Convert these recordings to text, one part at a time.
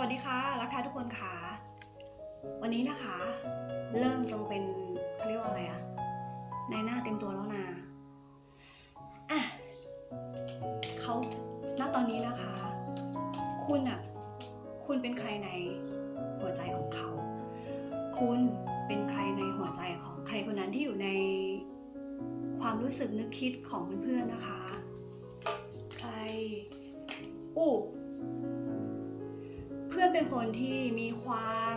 วัสดีค่ะรักท้ทุกคนค่ะ วันนี้นะคะ เริ่มจงเป็นเขาเรียกว่าอะไรอะในหน้าเต็มตัวแล้วนะอะเขาณตอนนี้นะคะ คุณอะคุณเป็นใครในหัวใจของเขา คุณเป็นใครในหัวใจของใครคนนั้นที่อยู่ในความรู้สึกนึกคิดของเพื่อนๆนะคะ ใครอู้ อนเป็นคนที่มีความ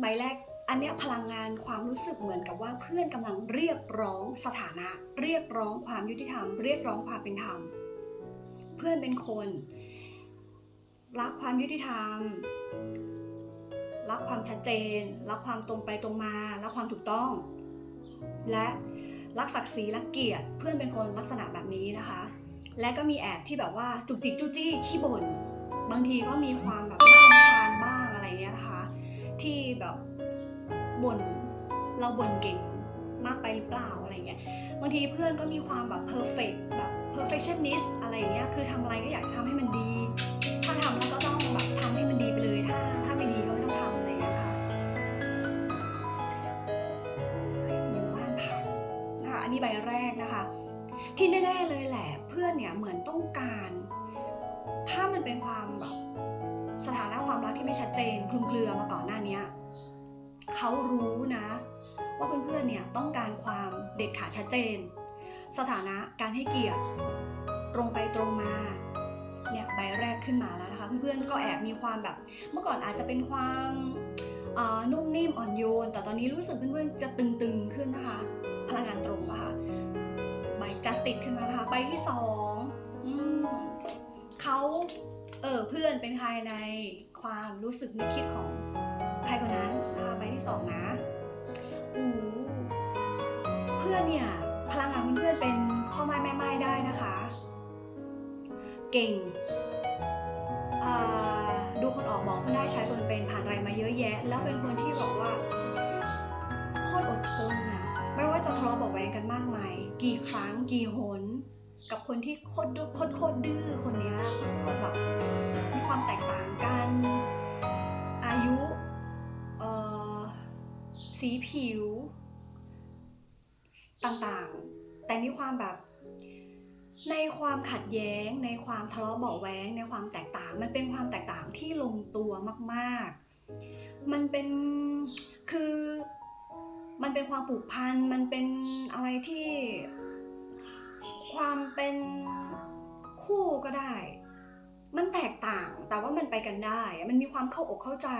ใบแรกอันเนี้ยพลังงานความรู้สึกเหมือนกับว่าเพื่อนกำลังเรียกร้องสถานะ เรียกร้องความยุติธรรม เรียกร้องความเป็นธรรม เพื่อนเป็นคน รักความยุติธรรม รักความชัดเจน รักความตรงไปตรงมา รักความถูกต้อง และรักศักดิ์ศรีรักเกียรติ เพื่อนเป็นคนลักษณะแบบนี้นะคะ และก็มีแอบที่แบบว่าจุกจิกจู้จี้ขี้บ่น บางทีก็มีความแบบน่ารำคาญบ้างอะไรเงี้ยนะคะ ที่แบบบ่นเราบ่นเก่งมากไปหรือเปล่าอะไรเงี้ยบางทีเพื่อนก็มีความแบบ perfect แบบ perfectionist อะไรเงี้ยคือทำอะไรก็อยากทำให้มันดี ถ้าทำแล้วก็ต้องแบบทำให้มันดีไปเลยถ้าถ้าไม่ดีก็ไม่ต้องทำอะไรเงี้ยนะคะอยู่บ้านผ่านนะคะอันนี้ใบแรกนะคะ ที่แน่ๆเลยแหละ เพื่อนเนี่ยเหมือนต้องการ ถ้ามันเป็นความแบบสถานะความรักที่ไม่ชัดเจนคลุมเครือมาก่อนหน้าเนี้ยเขารู้นะ ว่าเพื่อนๆเนี่ยต้องการความเด็ดขาดชัดเจน สถานะการให้เกียรติตรงไปตรงมาเนี่ยใบแรกขึ้นมาแล้วนะคะ เพื่อนๆก็แอบมีความแบบ เมื่อก่อนอาจจะเป็นความอ่อนุ่มนิ่มอ่อนโยน แต่ตอนนี้รู้สึกเพื่อนๆจะตึงๆขึ้นนะคะ พลังงานตรงอะค่ะใบจัสติดขึ้นมานะคะใบที่สอง เขาเออเพื่อนเป็นใครในความรู้สึกนึกคิดของใครคนนั้นนะคะใบที่สองนะอูเพื่อนเนี่ยพลังงานเพื่อนเป็นพ่อไม้แม่ไม้ได้นะคะ เก่งดูคนออกบอกคนได้ใช้คนเป็นผ่านอะไรมาเยอะแยะ แล้วเป็นคนที่บอกว่าโคตรอดทนนะไม่ว่าจะทะเลาะเบอกแวงกันมากมาย กี่ครั้งกี่หน กับคนที่โคตรดื้อโคตรโคตรดื้อคนนี้โคตรโคตรแบบมีความแตกต่างกัน อายุเอ่อสีผิว ต่างๆ แต่มีความแบบในความขัดแย้ง ในความทะเลาะเบาะแว้ง ในความแตกต่างมันเป็นความแตกต่างที่ลงตัวมากๆ มันเป็นคือมันเป็นความผูกพันมันเป็นอะไรที่ ความเป็นคู่ก็ได้ มันแตกต่างแต่ว่ามันไปกันได้ มันมีความเข้าอกเข้าใจ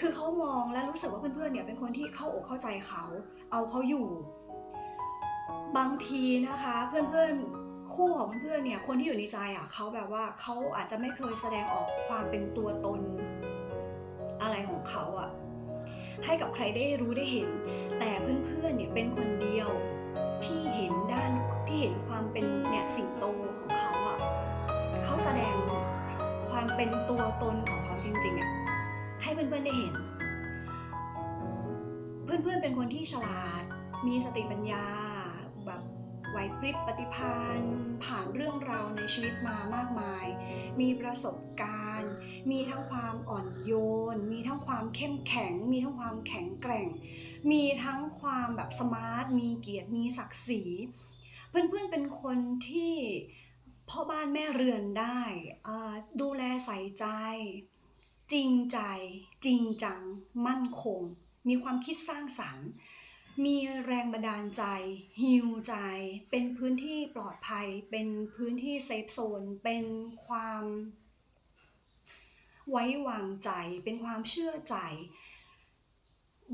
คือเขามองและรู้สึกว่าเพื่อนๆเนี่ยเป็นคนที่เข้าอกเข้าใจเขา เอาเขาอยู่ บางทีนะคะ เพื่อนๆคู่ของเพื่อนเนี่ยคนที่อยู่ในใจอะเขาแบบว่าเขาอาจจะไม่เคยแสดงออกความเป็นตัวตน อะไรของเขาอะให้กับใครได้รู้ได้เห็น แต่เพื่อนๆเนี่ยเป็นคนเดียว ความเป็นเนี่ยสิงโตของเขาอะเขาแสดงความเป็นตัวตนของเขาจริงๆอะให้เพื่อนๆได้เห็น เพื่อนๆเป็นคนที่ฉลาด มีสติปัญญาแบบไหวพริบปฏิภาณผ่านเรื่องราวในชีวิตมามากมาย มีประสบการณ์ มีทั้งความอ่อนโยน มีทั้งความเข้มแข็ง มีทั้งความแข็งแกร่ง มีทั้งความแบบสมาร์ท มีเกียรติ มีศักดิ์ศรี เพื่อนๆเป็นคนที่พ่อบ้านแม่เรือนได้ดูแลใส่ใจ จริงใจ จริงจัง มั่นคง มีความคิดสร้างสรรค์ มีแรงบันดาลใจฮิวใจ เป็นพื้นที่ปลอดภัย เป็นพื้นที่เซฟโซน เป็นความไว้วางใจ เป็นความเชื่อใจ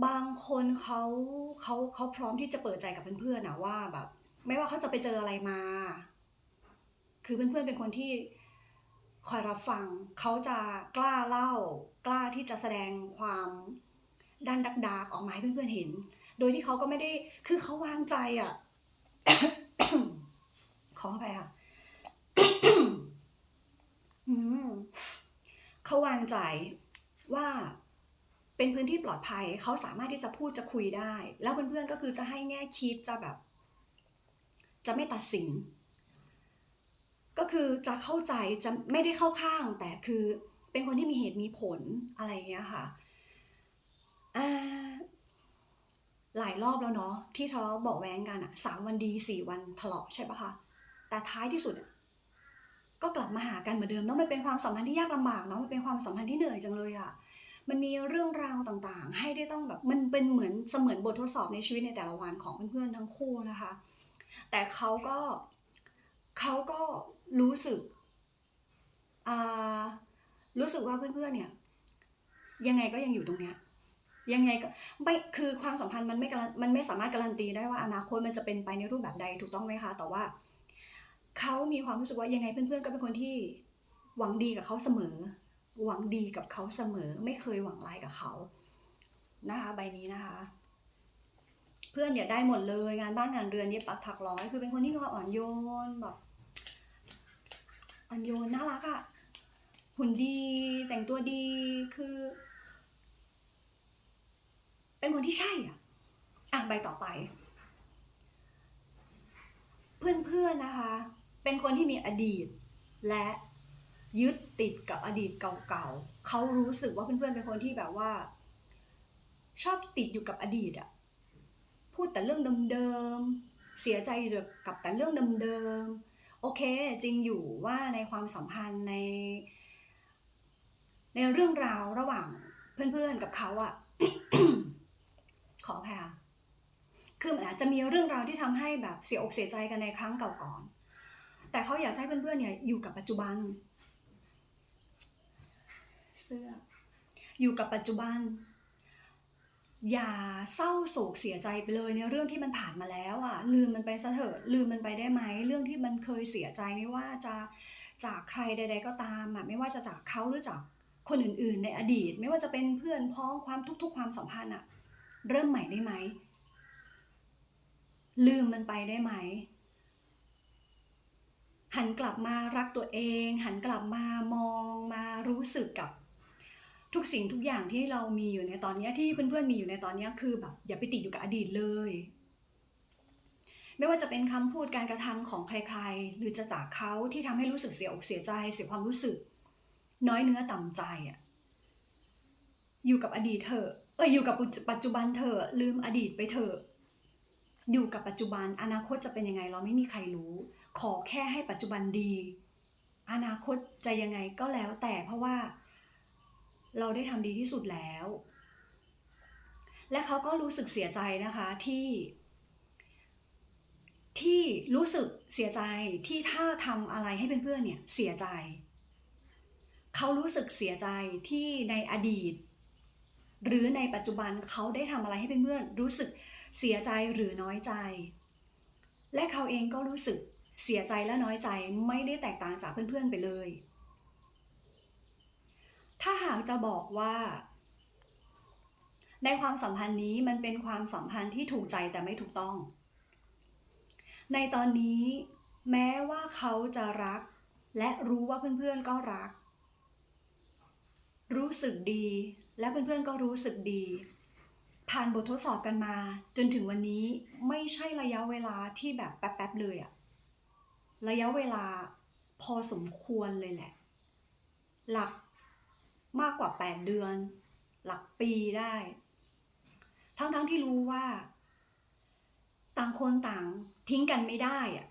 บางคนเขาเขาเขาพร้อมที่จะเปิดใจกับเพื่อนๆนะว่าแบบ ไม่ว่าเขาจะไปเจออะไรมา คือเพื่อนๆเป็นคนที่คอยรับฟัง เขาจะกล้าเล่า กล้าที่จะแสดงความด้านดักๆออกมาให้เพื่อนๆเห็น โดยที่เขาก็ไม่ได้ คือเขาวางใจอะ ขอไปอะเขาวางใจว่าเป็นพื้นที่ปลอดภัย เขาสามารถที่จะพูดจะคุยได้ แล้วเพื่อนๆก็คือจะให้แง่คิดจะแบบ จะไม่ตัดสิน ก็คือจะเข้าใจจะไม่ได้เข้าข้าง แต่คือเป็นคนที่มีเหตุมีผลอะไรอย่างเงี้ยค่ะหลายรอบแล้วเนาะที่ทะเลาะเบาะแว้งกันอะสามวันดีสี่วันทะเลาะใช่ปะคะแต่ท้ายที่สุดก็กลับมาหากันเหมือนเดิมเนาะมันเป็นความสัมพันธ์ที่ยากลำบากเนาะมันเป็นความสัมพันธ์ที่เหนื่อยจังเลยอะมันมีเรื่องราวต่างๆ ให้ได้ต้องแบบมันเป็นเหมือนเสมือนบททดสอบในชีวิตในแต่ละวันของเพื่อนๆทั้งคู่นะคะ แต่เขาก็เขาก็รู้สึกอ่ารู้สึกว่าเพื่อนๆเนี่ยยังไงก็ยังอยู่ตรงเนี้ยยังไงก็ไม่คือความสัมพันธ์มันไม่การันมันไม่สามารถการันตีได้ว่าอนาคตมันจะเป็นไปในรูปแบบใดถูกต้องไหมคะ แต่ว่าเขามีความรู้สึกว่ายังไงเพื่อนๆก็เป็นคนที่หวังดีกับเขาเสมอ หวังดีกับเขาเสมอ ไม่เคยหวังร้ายกับเขานะคะ ใบนี้นะคะ เพื่อนเนี่ยได้หมดเลยงานบ้านงานเรือนเย็บปักถักร้อย คือเป็นคนที่มีความอ่อนโยนแบบอ่อนโยนน่ารักอะหุ่นดีแต่งตัวดีคือ เป็นคนที่ใช่อะอะใบต่อไป เพื่อนๆนนะคะ เป็นคนที่มีอดีต และยึดติดกับอดีตเก่าๆเขารู้สึกว่าเพื่อนๆเป็นคนที่แบบว่า ชอบติดอยู่กับอดีตอะ พูดแต่เรื่องเดิมๆ เสียใจกับแต่เรื่องเดิมๆ โอเคจริงอยู่ว่าในความสัมพันธ์ใน ในเรื่องราวระหว่างเพื่อนๆกับเขาอะขออภัยค่ะคือมันอาจจะมีเรื่องราวที่ทำให้แบบเสียอกเสียใจกันในครั้งเก่าก่อน แต่เขาอยากให้เพื่อนๆเนี่ยอยู่กับปัจจุบัน เสื้อ อยู่กับปัจจุบัน อย่าเศร้าโศกเสียใจไปเลยในเรื่องที่มันผ่านมาแล้วอะ ลืมมันไปซะเถอะลืมมันไปได้ไหมเรื่องที่มันเคยเสียใจไม่ว่าจะจากใครใด ๆ ก็ตามอะไม่ว่าจะจากเขาหรือจากคนอื่น ๆ ในอดีต ไม่ว่าจะเป็นเพื่อนพ้องความทุกๆความสัมพันธ์อะ เริ่มใหม่ได้ไหมลืมมันไปได้ไหม หันกลับมารักตัวเอง หันกลับมามองมารู้สึกกับ ทุกสิ่งทุกอย่างที่เรามีอยู่ในตอนนี้ที่เพื่อนๆมีอยู่ในตอนนี้คือแบบอย่าไปติดอยู่กับอดีตเลย ไม่ว่าจะเป็นคำพูดการกระทำของใครๆ หรือจะจากเขาที่ทำให้รู้สึกเสียอกเสียใจเสียความรู้สึก น้อยเนื้อต่ำใจอะอยู่กับอดีตเถอะเอออยู่กับปัจจุบันเถอะลืมอดีตไปเถอะอยู่กับปัจจุบันอนาคตจะเป็นยังไงเราไม่มีใครรู้ ขอแค่ให้ปัจจุบันดี อนาคตจะยังไงก็แล้วแต่เพราะว่า เราได้ทำดีที่สุดแล้ว และเขาก็รู้สึกเสียใจนะคะที่ ที่รู้สึกเสียใจที่ถ้าทำอะไรให้เพื่อนๆเนี่ยเสียใจ เขารู้สึกเสียใจที่ในอดีต หรือในปัจจุบันเขาได้ทำอะไรให้เพื่อนๆรู้สึกเสียใจหรือน้อยใจ และเขาเองก็รู้สึกเสียใจและน้อยใจไม่ได้แตกต่างจากเพื่อนๆไปเลย ถ้าหากจะบอกว่า ในความสัมพันธ์นี้มันเป็นความสัมพันธ์ที่ถูกใจแต่ไม่ถูกต้อง ในตอนนี้แม้ว่าเขาจะรัก และรู้ว่าเพื่อนๆก็รัก รู้สึกดีและเพื่อนๆก็รู้สึกดี ผ่านบททดสอบกันมา จนถึงวันนี้ไม่ใช่ระยะเวลาที่แบบแป๊บๆเลยอะระยะเวลาพอสมควรเลยแหละ หลัก มากกว่า 8 เดือน หลักปีได้ ทั้งๆที่รู้ว่า ต่างคนต่างทิ้งกันไม่ได้อะ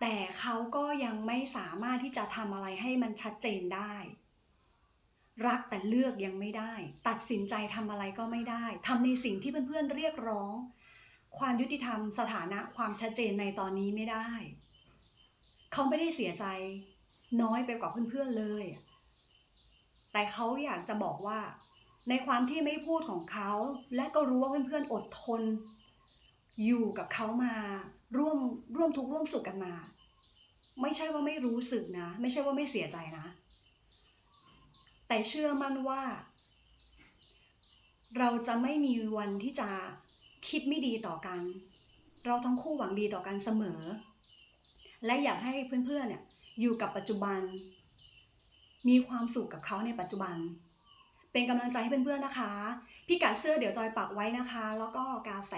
แต่เขาก็ยังไม่สามารถที่จะทำอะไรให้มันชัดเจนได้ รักแต่เลือกยังไม่ได้ ตัดสินใจทำอะไรก็ไม่ได้ทำในสิ่งที่เพื่อนๆเรียกร้อง ความยุติธรรมสถานะความชัดเจนในตอนนี้ไม่ได้ เขาไม่ได้เสียใจน้อยไปกว่าเพื่อนๆเลย แต่เขาอยากจะบอกว่า ในความที่ไม่พูดของเขา และก็รู้ว่าเพื่อนๆอดทน อยู่กับเขามาร่วมร่วมทุกข์ร่วมสุขกันมา ไม่ใช่ว่าไม่รู้สึกนะ ไม่ใช่ว่าไม่เสียใจนะ แต่เชื่อมั่นว่า เราจะไม่มีวันที่จะคิดไม่ดีต่อกัน เราทั้งคู่หวังดีต่อกันเสมอ และอยากให้เพื่อนๆเนี่ยอยู่กับปัจจุบัน มีความสุขกับเขาในปัจจุบัน เป็นกำลังใจให้เพื่อนๆนะคะ พี่กัดเสื้อเดี๋ยวจอยปักไว้นะคะ แล้วก็กาแฟ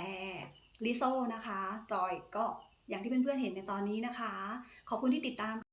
ลิโซ่นะคะ จอยก็อย่างที่เพื่อนๆเห็นในตอนนี้นะคะ ขอบคุณที่ติดตาม